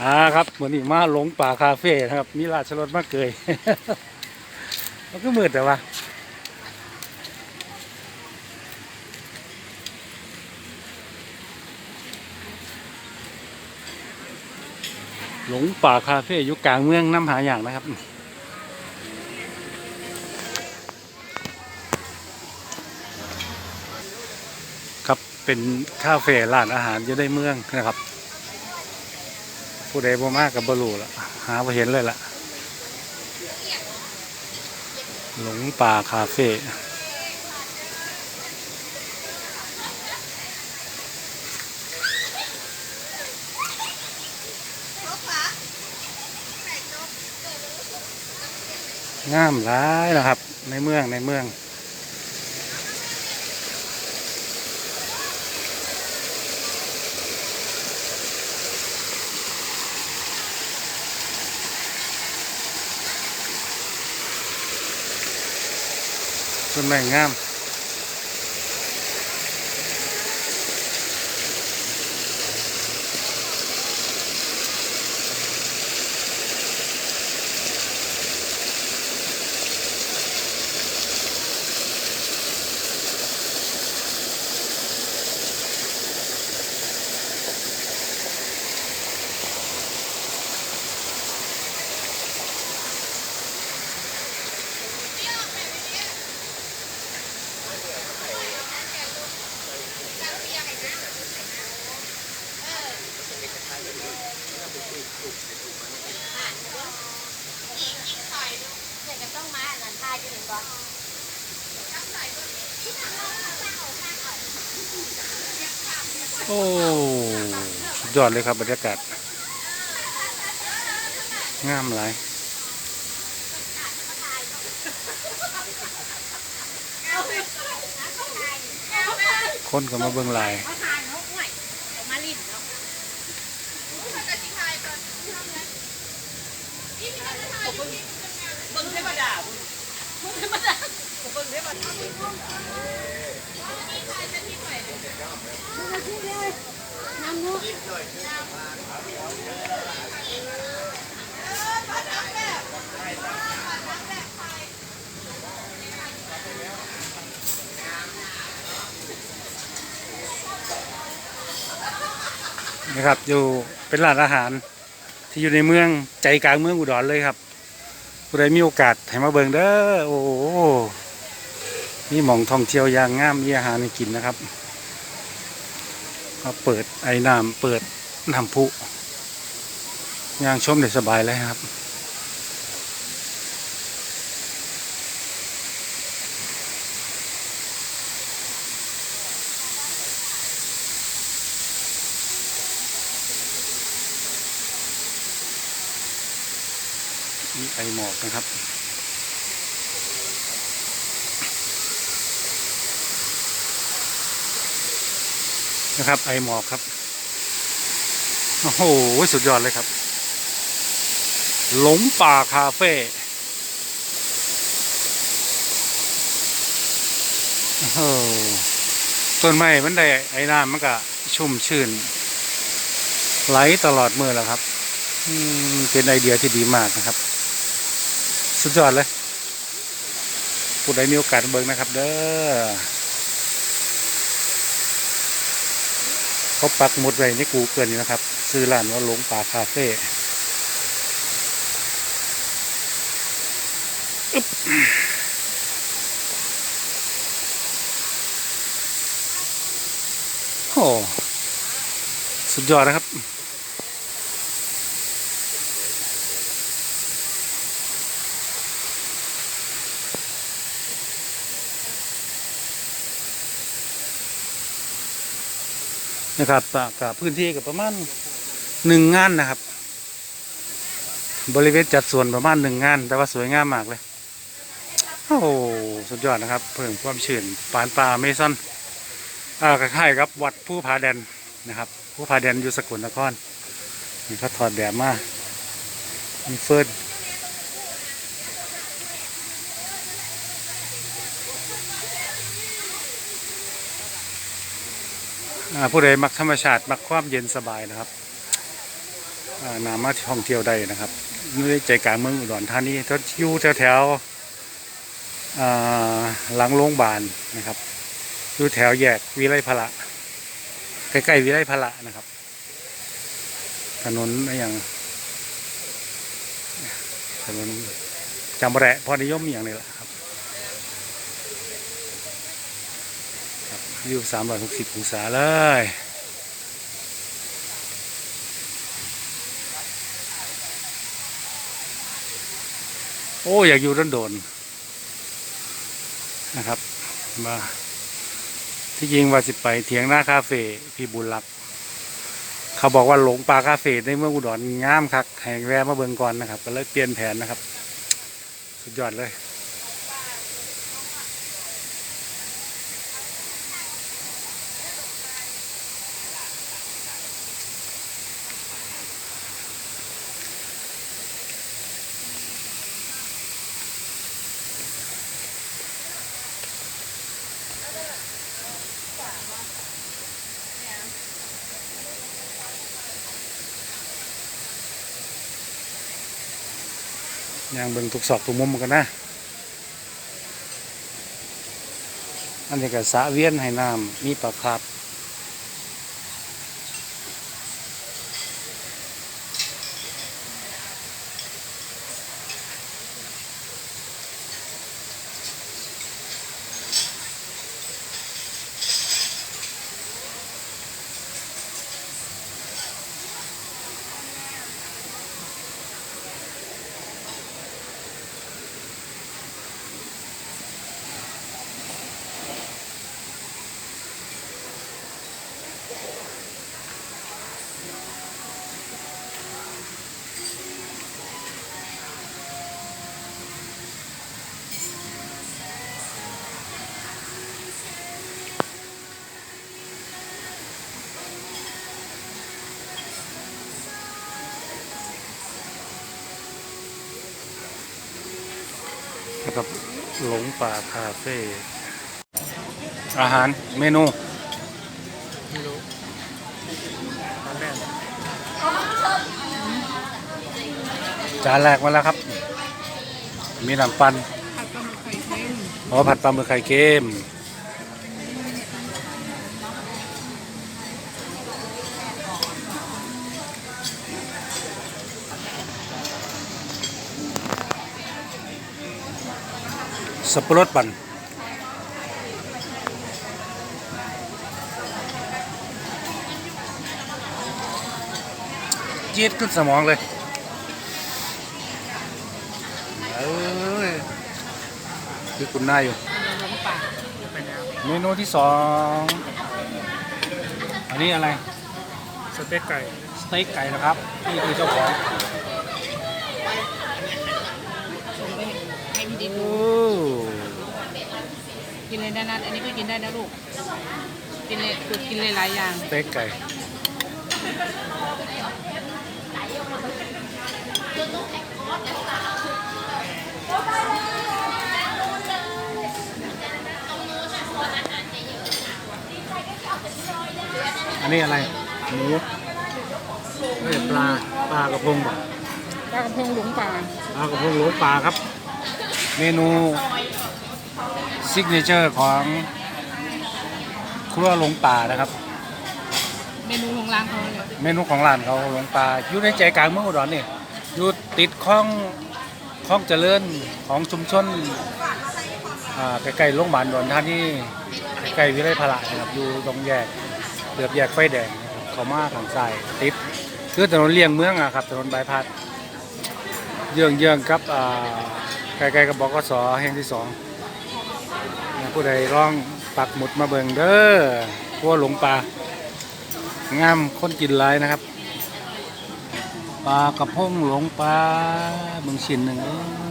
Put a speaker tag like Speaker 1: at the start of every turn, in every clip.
Speaker 1: อ่าครับวันนี้มาหลงป่าคาเฟ่นะครับ มีราชรถมากเกยมันก็มืดแต่ว่าหลงป่าคาเฟ่อยู่กลางเมืองน้ำหาอย่างนะครับ ครับเป็นคาเฟ่ร้านอาหารอยู่ในเมืองนะครับ ผู้ใดบ่มากกับบรูละหาบ่เห็นเลยละหลงป่าคาเฟ่งามร้ายนะครับ ในเมืองในเมือง ต้นไม้งาม
Speaker 2: เนี่ยก็ต้องมาอันนั้นทายอยู่หนึ่งก่อน
Speaker 1: โอ้สุดยอดเลยครับบรรยากาศงามหลายคนก็มาเบิ่งหลาย
Speaker 2: เอามาลิ้นเนาะเบิ่งเทวดาเบิ่งเทวดาเบิ่งเทวดาน้ำนุ๊ก
Speaker 1: นะครับ อยู่เป็นร้านอาหารที่อยู่ในเมืองใจกลางเมืองอุดรเลยครับผู้ใดมีโอกาสให้มาเบิ่งเด้อโอ้โหมีหมองท่องเที่ยวอย่างงามมีอาหารให้กินนะครับก็เปิดไอ้น้ำเปิดน้ำพุย่างชมได้สบายเลยครับ มีไอหมอกนะครับ นะครับ ไอหมอกครับ โอ้โห สุดยอดเลยครับ หลงป่าคาเฟ่โอ้ต้นไม้มันได้ไอ้น้ำมันก็ชุ่มชื่น ไหลตลอดมือแล้วครับ เป็นไอเดียที่ดีมากนะครับ สุดยอดเลยผู้ใดมีโอกาสเบิ่งนะครับ เด้อเขาปักหมุดไว้ในกูเกิลนะครับ ซื้อร้านว่าหลงป่าคาเฟ่อึ๊บโอ้สุดยอดนะครับ นะครับกับพื้นที่กับประมาณหนึ่งงานนะครับ บริเวณจัดส่วนประมาณหนึ่งงาน แต่ว่าสวยงามมากเลยโอ้สุดยอดนะครับ เพิ่มความชื้นปานป่าเมซอนอ่าคล้ายๆกับวัดผู้ผาแดนนะครับ ผู้ผาแดนอยู่สกลนครนี่เขาถอดแบบมามีเฟิร์ ผู้ใดมักธรรมชาติมักความเย็นสบายนะครับนามาท่องเที่ยวได้นะครับอยู่ใจกลางเมืองอุดรธานีถ้าอยู่แถวๆหลังโรงพยาบาลนะครับอยู่แถวแยกวิไลพละใกล้ๆวิไลพละนะครับ ถนนอะไรอย่างถนนจำแระพอนิยมอย่างนี้แหละครับครับ วิวสามร้อยหกสิบองศาเลยโอ้อยากอยู่ด้านโดนนะครับมาที่จริงว่าสิไปเถียงหน้าคาเฟ่พี่บุญรัก เขาบอกว่าหลงปลาคาเฟ่ในเมืองอุดรงามคักแห่งแวะมาเบิงก่อนนะครับ ก็เลยเปลี่ยนแผนนะครับ สุดยอดเลย ยางเบิ่งทุกศอกทุกมุมกันนะอันนี้ก็สะเวียนให้น้ำมีปลาคาบ นะครับหลงป่าคาเฟ่อาหารเมนู
Speaker 3: ไม่รู้ตอนแรก
Speaker 1: จานแรกมาแล้วครับ มีน้ำปัน
Speaker 2: ผัดปลาหมึกไข่เค็ม
Speaker 1: อ๋อผัดปลาหมึกไข่เค็มสับปะรดปั่นจี๊ดขึ้นสมองเลย เอ้ยคือคุณนายอยู่
Speaker 2: หลงป่า
Speaker 3: เป็นแล้ว
Speaker 1: เมนูที่สองอันนี้อะไร
Speaker 3: สเต็กไก่
Speaker 1: สเต็กไก่นะครับ นี่คือเจ้าของ
Speaker 2: ส่งไปให้พี่ดิน
Speaker 1: โอ้
Speaker 2: ดูกินเลยนะนัดอันนี้ก็กินได้นะลูก กินเลยคือกินเลยหลายอย่าง
Speaker 1: สเต็กไก่ อันนี้อะไรหมูเอ้ยปลาปลากระพงบ่
Speaker 2: ปลากระพงหลงป่า
Speaker 1: ปลากระพงโหลปลาครับ เมนูซิกเนเจอร์ของครัวหลงป่านะครับ
Speaker 2: เมนูของร้านเขาเนี่ย
Speaker 1: เมนูของร้านเขาหลงป่าอยู่ในใจกลางเมืองอุดรนี่อยู่ติดคลองคลองเจริญของชุมชนอ่าใกล้ๆโรงพยาบาลดอนท่านี่ใกล้ๆวิไลพละนะครับอยู่ตรงแยก เกือบแยกไฟแดงนะครับเขามาทางซ้ายติดคือถนนเลี่ยงเมืองอะครับถนนบายพาสเยื่องเยื่องๆกับอ่าใกลๆกับบกสแห่งที่สองผู้ใดร้องปักหมุดมาเบิ่งเด้อครัวหลงป่างามคนกินหลายนะครับปลากระพงหลงปลาเบางชิ้นหนึ่ง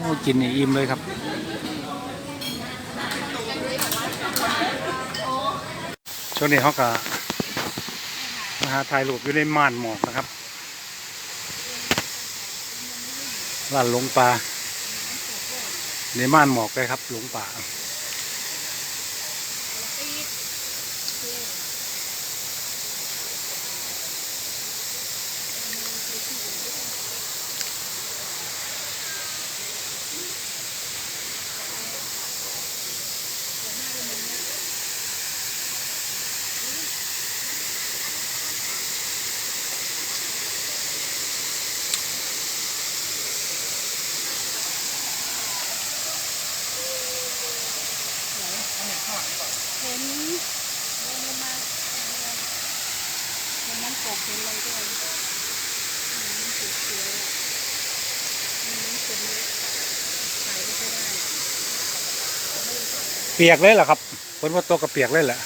Speaker 1: โอ้กินอิ่มเลยครับช่วงนี้เขาก็มา หาถ่ายรูปอยู่ในม่านหมอกนะครับร้านหลงปลาในม่านหมอกเลยครับหลงป่า
Speaker 2: เห็นเดินลงมาเห็นน้ำตกเห็นอะไรด้วยน้ำตกสวยมีน้ำตกเยอะถ่ายไม่ได้
Speaker 1: เปียกเลยเหรอครับฝนว่าตกก็เปียกเลยแหละ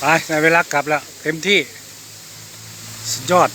Speaker 1: ไปในเวลากลับแล้ว เต็มที่ สุดยอด